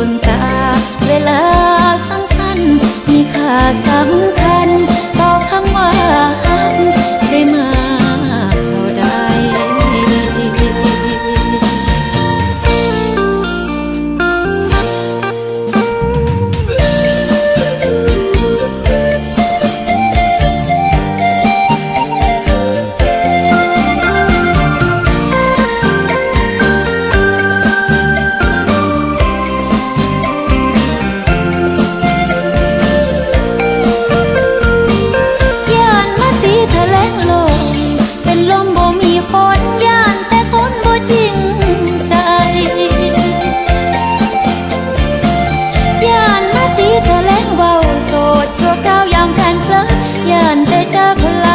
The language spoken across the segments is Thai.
บนตาานแ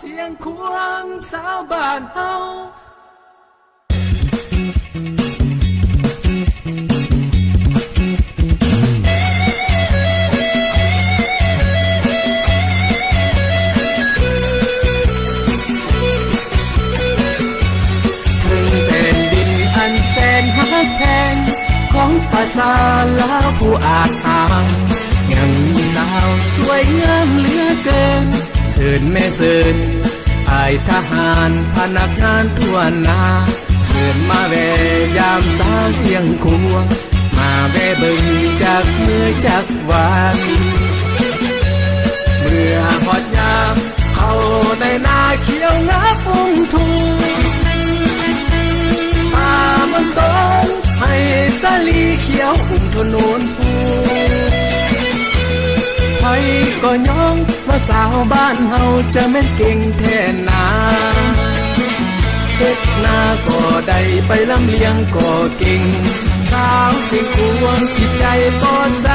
เสียงควงสาวบ้านเฮาถึงแผ่นดินอันแสนหักแพงของภาษาลาวผู้อาจหางยังมีสาวสวยงามเหลือเกินเสินแม่เสินอายทหารพนักงานทั่วนาเสินมาแวยามสาวเสียงควง มาแวเบึงจากมือจากวานเมื่อหอดยามเขาในนาเขียวงับอุ้งทูป่ามันโดนให้สาลีเขียวอุ้มทนนปู ภัยก็ย้องว่าสาวบ้านเฮาจะแม่นเก่งแท่นาเฮ็ดนาก็ได้ไปลำเลียงก็เก่ง สาวสิควงจิตใจปอดใส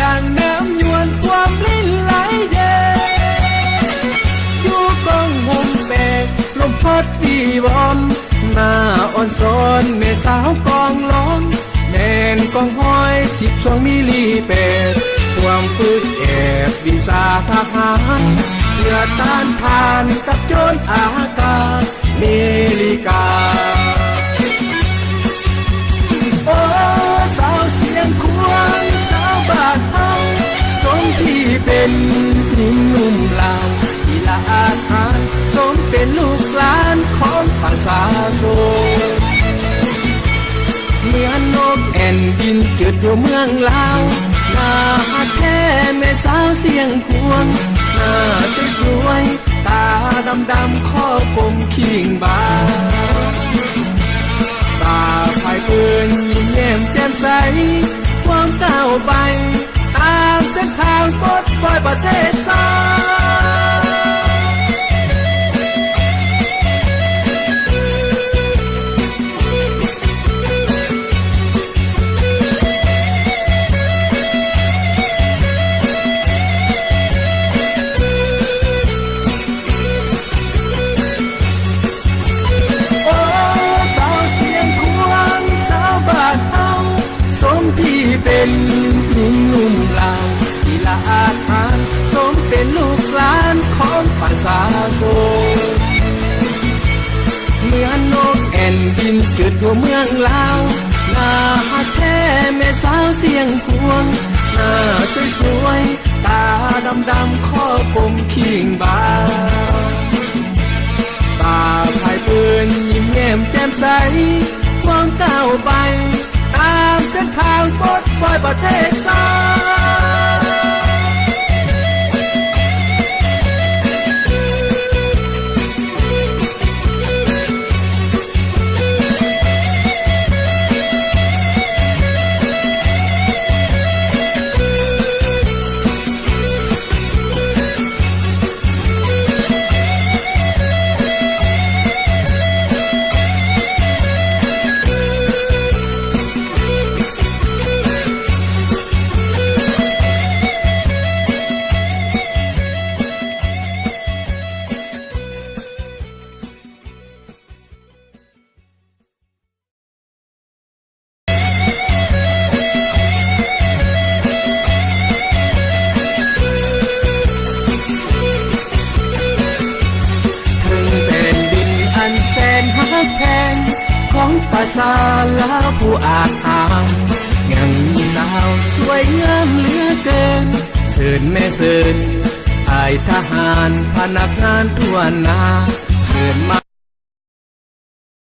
ด่างน้ำยวนความลิ้นไหลเย็นอยู่กองหงแปกลมพัดวีวอมหน้าอ่อนซอนแม่สาวกองร้องแนนกองห้อยสิบช่วงมิลีเป็ด วามฝึกแอบวิสาทหารเพื่อต้านทานกับโจรอากาศเมริกา โอ้สาวเสียงควงสาวบาดเฮาสมที่เป็นหญิงหนุ่มลาวที่ละอาทานสมเป็นลูกหลานของภาษาโซเหมือนนกแอ่นบินจืดอยู่เมืองลาวากแท่แม่สาวเสียงควง หน้าสวยตาดำดำข้อกลมขิงบาตาภายปืนยิ้มแย้มแจ่มใส ความก้าวไป ตามเส้นทางปดปล่อยประเทศไทย เป็นหญิงหนุ่มลาที่ละอาทานสมเป็นลูกหลานของภาษาโซเหมือนนกแอ่นบินจืดทั่วเมืองลาวหน้าฮักแท้แม่สาวเสียงควงหน้าสวยๆตาดำดำข้อกลมขิงบาตาภายปืนยิ้มแย้มแจ่มใสความก้าวไป ตามเส้นทางปลดปล่อยประเทศไท แสนหักแพงของภาษาลาวผู้อาจอามยังมีสาวสวยงามเหลือเกินเสินแม่เสินอายทหารพนักงานทั่วนาเสินมา